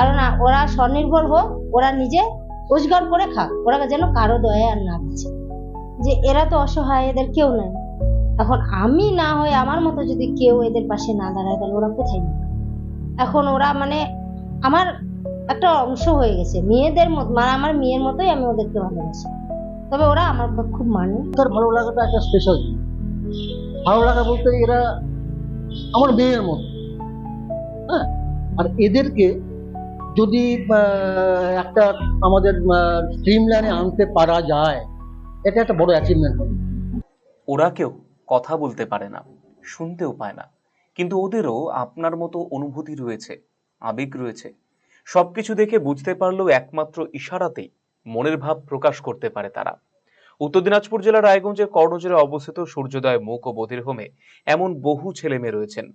কারণ ওরা স্বনির্ভর হোক, ওরা নিজে রোজগার করে খাক, ওরা যেন কারও দয়া আর না দিচ্ছে যে এরা তো অসহায়, এদের কেউ নাই। এখন আমি না হয়ে আমার মতো যদি কেউ এদের পাশে না দাঁড়ায়, তাহলে ওরা কোথায় যাবে? এখন ওরা মানে আমার একটা অংশ হয়ে গেছে। মেয়েদের মতো মানে আমার মেয়ের মতোই আমি ওদেরকে ভালোবাসি। তবে ওরা আমার খুব মানে। তার ভালো লাগাটা একটা স্পেশাল ভালো লাগা বলতে এরা আমার মেয়ের মতো। হ্যাঁ? আর এদেরকে যদি একটা আমাদের স্ট্রিম লাইনে আনতে পারা যায়, এটা একটা বড় অ্যাচিভমেন্ট হবে। ওরা কেউ কথা বলতে পারে না, শুনতেও পায় না। কিন্তু ওদেরও আপনার মতো অনুভূতি রয়েছে, আবেগ রয়েছে। সবকিছু দেখে বুঝতে পারলেও একমাত্র ইশারাতেই মনের ভাব প্রকাশ করতে পারে তারা। উত্তর দিনাজপুর জেলার রায়গঞ্জের কর্ণজোরে অবস্থিত সূর্যোদয় মুখ ও বধির হোমে এমন বহু ছেলেমেয়ে রয়েছেন।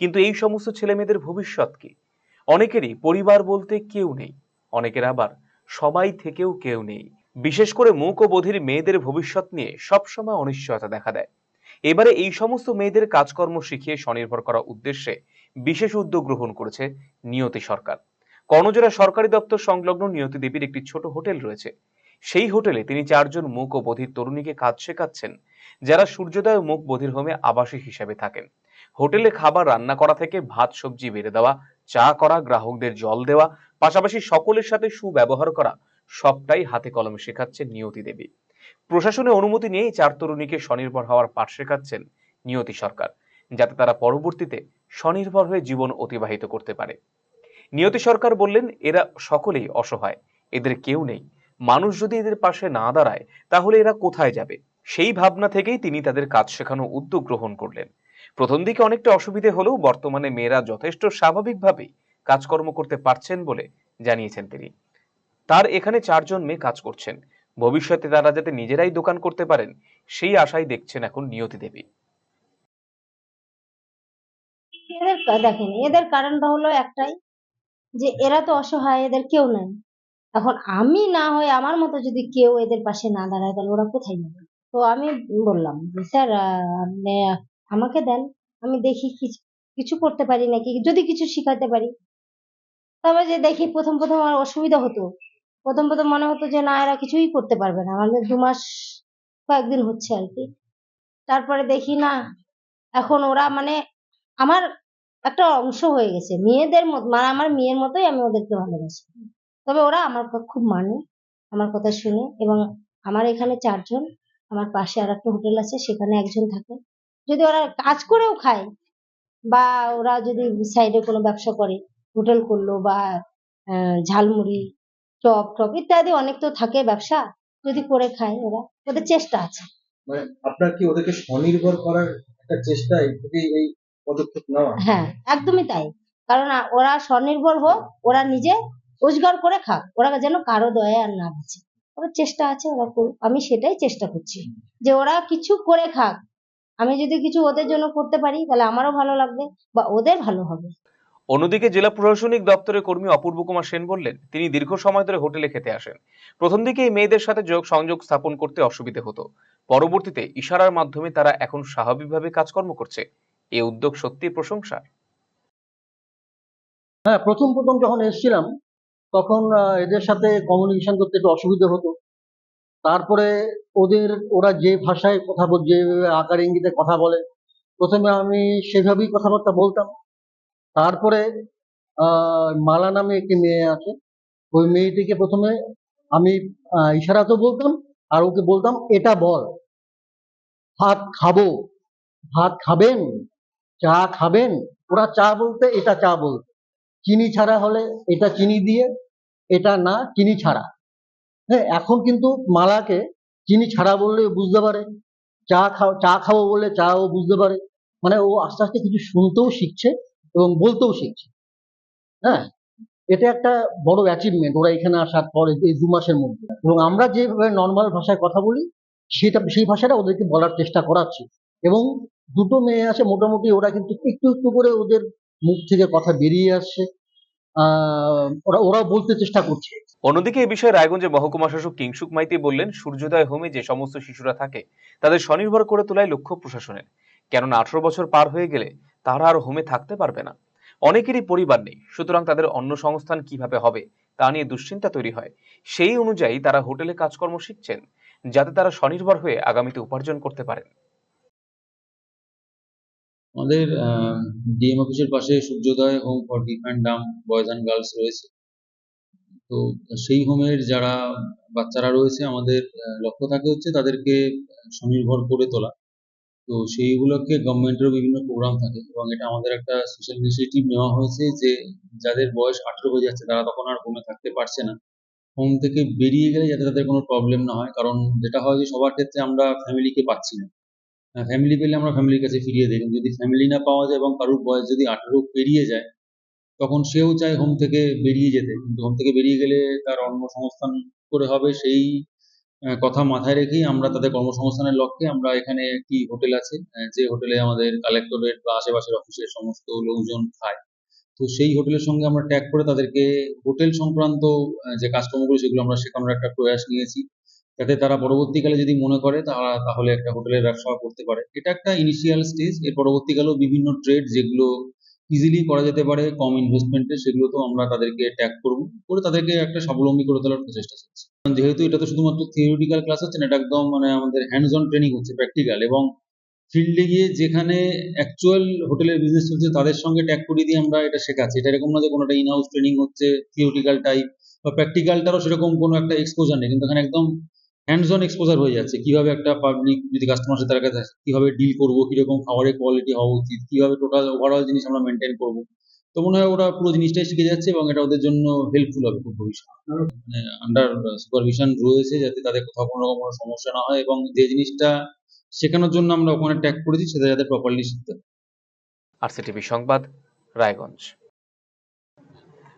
কিন্তু এই সমস্ত ছেলেমেয়েদের ভবিষ্যৎ কি? অনেকেরই পরিবার বলতে কেউ নেই, অনেকের আবার সবাই থেকেও কেউ নেই। বিশেষ করে মুখ ও বধির মেয়েদের ভবিষ্যৎ নিয়ে সবসময় অনিশ্চয়তা দেখা দেয়। এবারে এই সমস্ত মেয়েদের কাজকর্ম শিখিয়ে স্বনির্ভর করার উদ্দেশ্যে বিশেষ উদ্যোগ গ্রহণ করেছে নিয়তি সরকার। কর্ণজোড়া সরকারি দপ্তর সংলগ্ন নিয়তি দেবীর একটি ছোট হোটেল রয়েছে। সেই হোটেলে তিনি চারজন মুখ ও বধির তরুণীকে কাজ শেখাচ্ছেন, যারা সূর্যোদয় মুখ বধির হোমে আবাসিক হিসেবে থাকেন। হোটেলে খাবার রান্না করা থেকে ভাত, সবজি বেড়ে দেওয়া চা করা, গ্রাহকদের জল দেওয়া, পাশাপাশি সকলের সাথে সুব্যবহার করা, সবটাই হাতে কলমে শেখাচ্ছেন নিয়তি দেবী। প্রশাসনের অনুমতি নিয়েই চার তরুণীকে স্বনির্ভর হওয়ার পাঠ শেখাচ্ছেন নিয়তি সরকার, যাতে তারা পরবর্তীতে স্বনির্ভর হয়ে জীবন অতিবাহিত করতে পারে। নিয়তি সরকার বললেন, এরা সকলেই অসহায়, এদের কেউ নেই। মানুষ যদি এদের পাশে না দাঁড়ায়, তাহলে এরা কোথায় যাবে? সেই ভাবনা থেকেই তিনি তাদের কাজ শেখানো উদ্যোগ গ্রহণ করলেন। প্রথম দিকে অনেকটা অসুবিধে হলেও বর্তমানে মেয়েরা যথেষ্ট স্বাভাবিকভাবেই কাজকর্ম করতে পারছেন বলে জানিয়েছেন তিনি। তার এখানে চারজন মেয়ে কাজ করছেন। ভবিষ্যতে তারা যাতে নিজেরাই দোকান করতে পারেন, সেই আশাই দেখছেন এখন নিয়তি দেবী। এদের দেখেন, এদের কারণটা হলো একটাই, যে এরা তো অসহায়, এদের কেউ নাই। এখন আমি না হয়ে আমার মতো যদি কেউ এদের পাশে না দাঁড়ায়, তাহলে ওরা কোথায় যাবে? তো আমি বললাম যে, স্যার আমাকে দেন, আমি দেখি কিছু- কিছু করতে পারি নাকি, যদি কিছু শিখাতে পারি। তবে যে দেখি প্রথম প্রথম আমার অসুবিধা হতো। প্রথম প্রথম মনে হতো যে না, এরা কিছুই করতে পারবে না। আমাদের দু মাস কয়েকদিন হচ্ছে আর কি। তারপরে দেখি না, এখন ওরা মানে আমার একটা অংশ হয়ে গেছে। মেয়েদের মতো মানে আমার মেয়ের মতোই আমি ওদেরকে ভালোবাসি। তবে ওরা আমার খুব মানে আমার কথা শুনে এবং আমার এখানে চারজন, আমার পাশে আর একটা হোটেল আছে, সেখানে একজন থাকে। যদি ওরা কাজ করেও খায় বা ওরা যদি সাইডে কোনো ব্যবসা করে হোটেল করল বা ঝালমুড়ি চপ টপ ইত্যাদি অনেক তো থাকে ব্যবসা যদি করে খায় ওরা ওদের চেষ্টা আছে। মানে আপনার কি ওদেরকে স্বনির্ভর করার একটা চেষ্টায় যদি এই পদক্ষেপ নেওয়া? হ্যাঁ একদমই তাই। কারণ ওরা স্বনির্ভর হোক ওরা নিজে রোজগার করে খাক ওরা যেন কারও দয়া আর না দিচ্ছে ওরা চেষ্টা আছে ওরা করুক। আমি সেটাই চেষ্টা করছি। যে ওরা কিছু করে খাক আমি যদি কিছু ওদের জন্য করতে পারি তাহলে আমারও ভালো লাগবে বা ওদের ভালো হবে। অন্যদিকে জেলা প্রশাসনিক দপ্তরের কর্মী অপূর্ব কুমার সেন বললেন তিনি দীর্ঘ সময় ধরে হোটেলে খেতে আসেন। প্রথম দিকে এই মেয়েদের সাথে যোগ সংযোগ স্থাপন করতে অসুবিধে হতো। পরবর্তীতে ইশারার মাধ্যমে তারা এখন স্বাভাবিকভাবে কাজকর্ম করছে। এই উদ্যোগ সত্যি প্রশংসা হ্যাঁ প্রথম প্রথম যখন এসেছিলাম তখন এদের সাথে কমিউনিকেশন করতে একটু অসুবিধা হতো। তারপরে ওদের, ওরা যে ভাষায় কথা বল, যে আকার ইঙ্গিতে কথা বলে, প্রথমে আমি সেভাবেই কথাবার্তা বলতাম। তারপরে মালা নামে একটি মেয়ে আছে। ওই মেয়েটিকে প্রথমে আমি ইশারাতেও বলতাম, আর ওকে বলতাম, এটা বল। ভাত খাব। ভাত খাবেন? চা খাবেন? ওরা চা বলতে, এটা চা বলতে চিনি ছাড়া হলে এটা চিনি দিয়ে, এটা না, চিনি ছাড়া। হ্যাঁ এখন কিন্তু মালাকে চিনি ছাড়া বললে বুঝতে পারে। চা খাও, চা খাব বললে চা ও বুঝতে পারে। মানে ও আস্তে আস্তে কিছু শুনতেও শিখছে এবং বলতেও শিখছে। হ্যাঁ এটা একটা বড় অ্যাচিভমেন্ট ওরা এখানে আসার পরে এই দু মাসের মধ্যে। এবং আমরা যেভাবে নর্মাল ভাষায় কথা বলি, সেটা, সেই ভাষাটা ওদেরকে বলার চেষ্টা করাচ্ছি। এবং দুটো মেয়ে আছে, মোটামুটি ওরা কিন্তু একটু একটু করে ওদের মুখ থেকে কথা বেরিয়ে আসছে। ওরা ওরা বলতে চেষ্টা করছে। অন্যদিকে এ বিষয়ে রায়গঞ্জে মহকুমা শাসক কিংসুক মাইতি বললেন, সূর্যোদয় হোমে যে সমস্ত শিশুরা থাকে, তাদের স্বনির্ভর করে তোলাই লক্ষ্য প্রশাসনের। কেননা আঠারো বছর পার হয়ে গেলে তারা আর হোমে থাকতে পারবে না। অনেকেরই পরিবার নেই, সুতরাং তাদের অন্য সংস্থান কীভাবে হবে, তা নিয়ে দুশ্চিন্তা তৈরি হয়। সেই অনুযায়ী তারা হোটেলে কাজকর্ম শিখছেন, যাতে তারা স্বনির্ভর হয়ে আগামীতে উপার্জন করতে পারেন। আমাদের ডিএম অফিসের পাশে Suryodaya home for dumb and girls রয়েছে। তো সেই হোমের যারা বাচ্চারা রয়েছে, আমাদের লক্ষ্য থাকে হচ্ছে তাদেরকে স্বনির্ভর করে তোলা। তো সেইগুলোকে গভর্নমেন্টেরও বিভিন্ন প্রোগ্রাম থাকে এবং এটা আমাদের একটা সোশ্যাল ইনিশিয়েটিভ নেওয়া হয়েছে যে যাদের বয়স আঠেরো হয়ে যাচ্ছে, তারা তখন আর হোমে থাকতে পারছে না। হোম থেকে বেরিয়ে গেলে যাতে তাদের কোনো প্রবলেম না হয়, কারণ যেটা হয় যে সবার ক্ষেত্রে আমরা ফ্যামিলিকে পাচ্ছি না। ফ্যামিলি পেলে আমরা ফ্যামিলির কাছে ফিরিয়ে দিই যদি ফ্যামিলি না পাওয়া যায় এবং কারোর বয়স যদি আঠেরো পেরিয়ে যায় তখন সেও চায় হোম থেকে বেরিয়ে যেতে। কিন্তু হোম থেকে বেরিয়ে গেলে তার কর্মসংস্থান করে হবে সেই কথা মাথায় রেখেই আমরা তাদের কর্মসংস্থানের লক্ষ্যে আমরা এখানে একটি হোটেল আছে যে হোটেলে আমাদের কালেক্টরেট বা আশেপাশের অফিসের সমস্ত লোকজন খায়। তো সেই হোটেলের সঙ্গে আমরা ট্যাগ করে তাদেরকে হোটেল সংক্রান্ত যে কাজকর্মগুলো সেগুলো আমরা শেখানোর একটা প্রয়াস নিয়েছি। যাতে তারা পরবর্তীকালে যদি মনে করে, তারা তাহলে একটা হোটেলের ব্যবসা করতে পারে। এটা একটা ইনিশিয়াল স্টেজের পরবর্তীকালেও বিভিন্ন ট্রেড যেগুলো ইজিলি করা যেতে পারে কম ইনভেস্টমেন্টে সেগুলো তো আমরা তাদেরকে ট্যাগ করব। করে তাদেরকে একটা স্বাবলম্বী করে তোলার প্রচেষ্টা চলছে। যেহেতু এটা তো শুধুমাত্র থিওরিটিক্যাল ক্লাস হচ্ছে না, এটা একদম মানে আমাদের হ্যান্ডস অন ট্রেনিং হচ্ছে প্র্যাকটিক্যাল এবং ফিল্ডে গিয়ে যেখানে অ্যাকচুয়াল হোটেলের বিজনেস চলছে, তাদের সঙ্গে ট্যাগ করিয়ে দিয়ে আমরা এটা শেখাচ্ছি। এটা এরকম না যে কোনোটা ইন হাউস ট্রেনিং হচ্ছে থিওরিটিক্যাল টাইপ বা প্র্যাকটিক্যালটারও সেরকম কোনো একটা এক্সপোজার নেই, কিন্তু এখানে একদম হ্যান্ডস অন এক্সপোজার হয়ে যাচ্ছে। কীভাবে একটা পাবলিক যদি কাস্টমার সাথে তার কাছে, কীভাবে ডিল করব, কীরকম খাবারের কোয়ালিটি হওয়া উচিত, কীভাবে টোটাল ওভারঅল জিনিস আমরা মেনটেন করব। তো মনে হয় ওরা পুরো জিনিসটাই শিখে যাচ্ছে এবং এটা ওদের জন্য হেল্পফুল হবে খুব ভবিষ্যতে। মানে আন্ডার সুপারভিশন রয়েছে যাতে তাদের কোথাও কোনো রকম কোনো সমস্যা না হয় এবং যে জিনিসটা শেখানোর জন্য আমরা ওখানে ট্যাগ করেছি সেটা যাতে প্রপারলি শিখতে পারে। আরসিটিভি সংবাদ, রায়গঞ্জ।